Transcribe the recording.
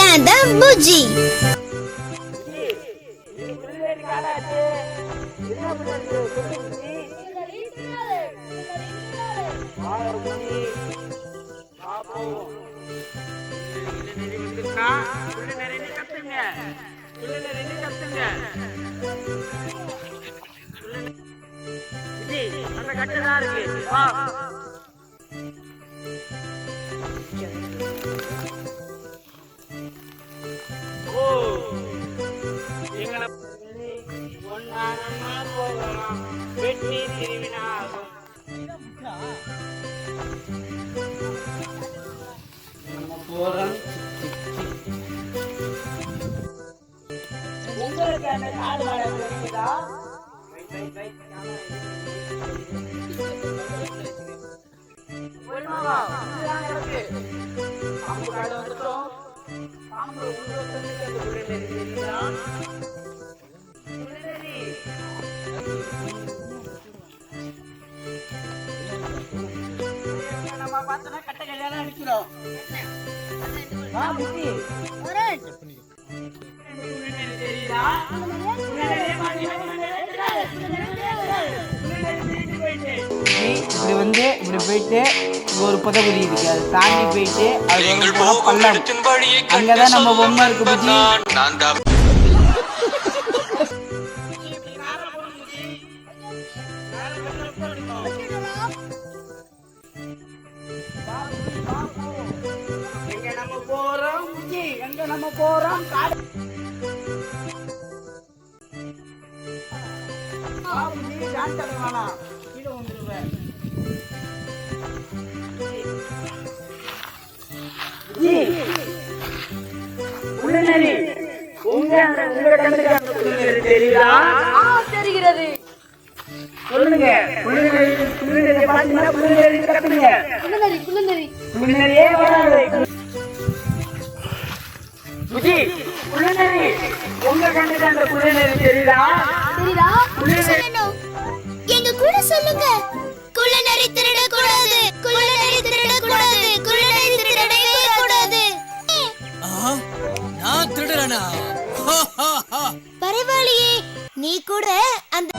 புஜ்ஜி கட்டுதான் இருக்கு. வா. ஓ போகலாம் வெற்றி திருவினாகும் போறோம் உங்களுக்கு அந்த காடு வாழ தெரியுதா பாம்பு தெரியுதா? கட்டை கையால. வா, புத்தி. மாட்டி இப்படி வந்து இப்படி போயிட்டு இங்க ஒரு புதகுடி இருக்கு. அதை தாண்டி போயிட்டு அது பள்ளம். அங்கதான் நம்ம பொம்மை இருக்கு புஜி. போறோம். புஜி எங்க நம்ம போறோம்? காடு. வா, புஜி, டான்ஸ் ஆட வேணாம். கீழே வந்துருவேன். புஜி, உள்ளநரி. உங்க அந்த உங்க கண்ணுக்கு அந்த உள்ளநரி தெரியுதா? தெரிகிறது. சொல்லுங்க. கத்துங்க வராது. புஜி உள்ளநரி உங்க கண்ணுக்கு அந்த உள்ளநரி தெரியுதா? தெரியுதா? எங்க கூட சொல்லுங்க. குள்ளநரி திருடக்கூடாது. குள்ளநரி திருடக்கூடாது. குள்ளநரி திருடவே கூடாது நான் திருடுறேனா பரவாயில்லையே. நீ கூட அந்த